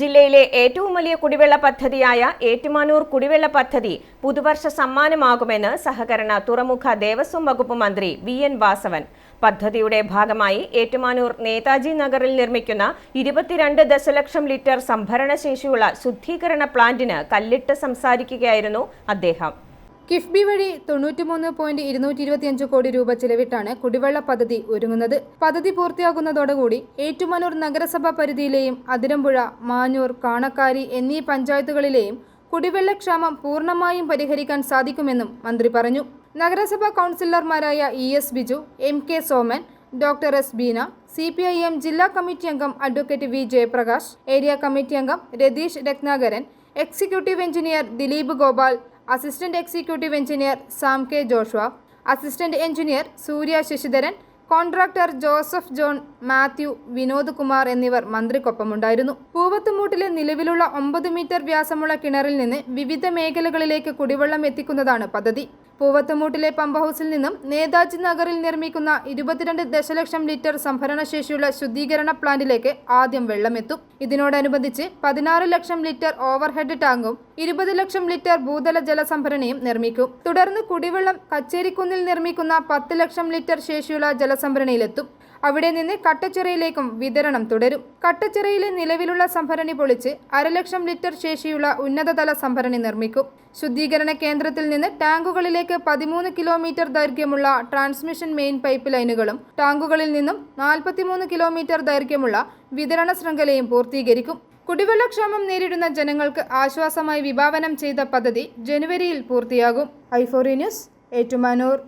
ജില്ലയിലെ ഏറ്റവും വലിയ കുടിവെള്ള പദ്ധതിയായ ഏറ്റുമാനൂർ കുടിവെള്ള പദ്ധതി പുതുവർഷ സമ്മാനമാകുമെന്ന് സഹകരണ തുറമുഖ ദേവസ്വം വകുപ്പ് മന്ത്രി വി എൻ വാസവൻ. പദ്ധതിയുടെ ഭാഗമായി ഏറ്റുമാനൂർ നേതാജി നഗറിൽ നിർമ്മിക്കുന്ന ഇരുപത്തിരണ്ട് ദശലക്ഷം ലിറ്റർ സംഭരണശേഷിയുള്ള ശുദ്ധീകരണ പ്ലാന്റിന് കല്ലിട്ട് സംസാരിക്കുകയായിരുന്നു അദ്ദേഹം. കിഫ്ബി വഴി തൊണ്ണൂറ്റിമൂന്ന് പോയിന്റ് ഇരുന്നൂറ്റി ഇരുപത്തിയഞ്ച് കോടി രൂപ ചിലവിട്ടാണ് കുടിവെള്ള പദ്ധതി ഒരുങ്ങുന്നത്. പദ്ധതി പൂർത്തിയാകുന്നതോടുകൂടി ഏറ്റുമാനൂർ നഗരസഭാ പരിധിയിലെയും അതിരമ്പുഴ മാഞ്ഞൂർ കാണക്കാരി എന്നീ പഞ്ചായത്തുകളിലെയും കുടിവെള്ളക്ഷാമം പൂർണമായും പരിഹരിക്കാൻ സാധിക്കുമെന്നും മന്ത്രി പറഞ്ഞു. നഗരസഭാ കൗൺസിലർമാരായ E S Biju M K Soman doctor S Beena C P I M ജില്ലാ കമ്മിറ്റി അംഗം advocate V Jayaprakash area committee അംഗം Ratheesh Ratnakaran executive engineer Dileep Gopal assistant executive engineer Sam K Joshua assistant engineer Surya Sasidharan contractor Joseph John Mathew Vinod Kumar എന്നിവർ മന്ത്രിക്കൊപ്പമുണ്ടായിരുന്നു. പൂവത്തുമൂട്ടിലെ നിലവിലുള്ള ഒമ്പത് metre വ്യാസമുള്ള കിണറിൽ നിന്ന് വിവിധ മേഖലകളിലേക്ക് കുടിവെള്ളം എത്തിക്കുന്നതാണ് പദ്ധതി. പൂവത്തുമൂട്ടിലെ പമ്പ് ഹൗസിൽ നിന്നും നേതാജി നഗറിൽ നിർമ്മിക്കുന്ന ഇരുപത്തിരണ്ട് ദശലക്ഷം ലിറ്റർ സംഭരണശേഷിയുള്ള ശുദ്ധീകരണ പ്ലാന്റിലേക്ക് ആദ്യം വെള്ളമെത്തും. ഇതിനോടനുബന്ധിച്ച് പതിനാറ് ലക്ഷം ലിറ്റർ ഓവർഹെഡ് ടാങ്കും ഇരുപത് ലക്ഷം ലിറ്റർ ഭൂതല ജലസംഭരണിയും നിർമ്മിക്കും. തുടർന്ന് കുടിവെള്ളം കച്ചേരിക്കുന്നിൽ നിർമ്മിക്കുന്ന പത്ത് ലക്ഷം ലിറ്റർ ശേഷിയുള്ള ജലസംഭരണിയിലെത്തും. അവിടെ നിന്ന് കട്ടച്ചിറയിലേക്കും വിതരണം തുടരും. കട്ടച്ചിറയിലെ നിലവിലുള്ള സംഭരണി പൊളിച്ച് അരലക്ഷം ലിറ്റർ ശേഷിയുള്ള ഉന്നതതല സംഭരണി നിർമ്മിക്കും. ശുദ്ധീകരണ കേന്ദ്രത്തിൽ നിന്ന് ടാങ്കുകളിലേക്ക് പതിമൂന്ന് കിലോമീറ്റർ ദൈർഘ്യമുള്ള ട്രാൻസ്മിഷൻ മെയിൻ പൈപ്പ് ലൈനുകളും ടാങ്കുകളിൽ നിന്നും നാൽപ്പത്തിമൂന്ന് കിലോമീറ്റർ ദൈർഘ്യമുള്ള വിതരണ ശൃംഖലയും പൂർത്തീകരിക്കും. കുടിവെള്ളക്ഷാമം നേരിടുന്ന ജനങ്ങൾക്ക് ആശ്വാസമായി വിഭാവനം ചെയ്ത പദ്ധതി ജനുവരിയിൽ പൂർത്തിയാകും. ഐഫോറി ന്യൂസ് ഏറ്റുമാനൂർ.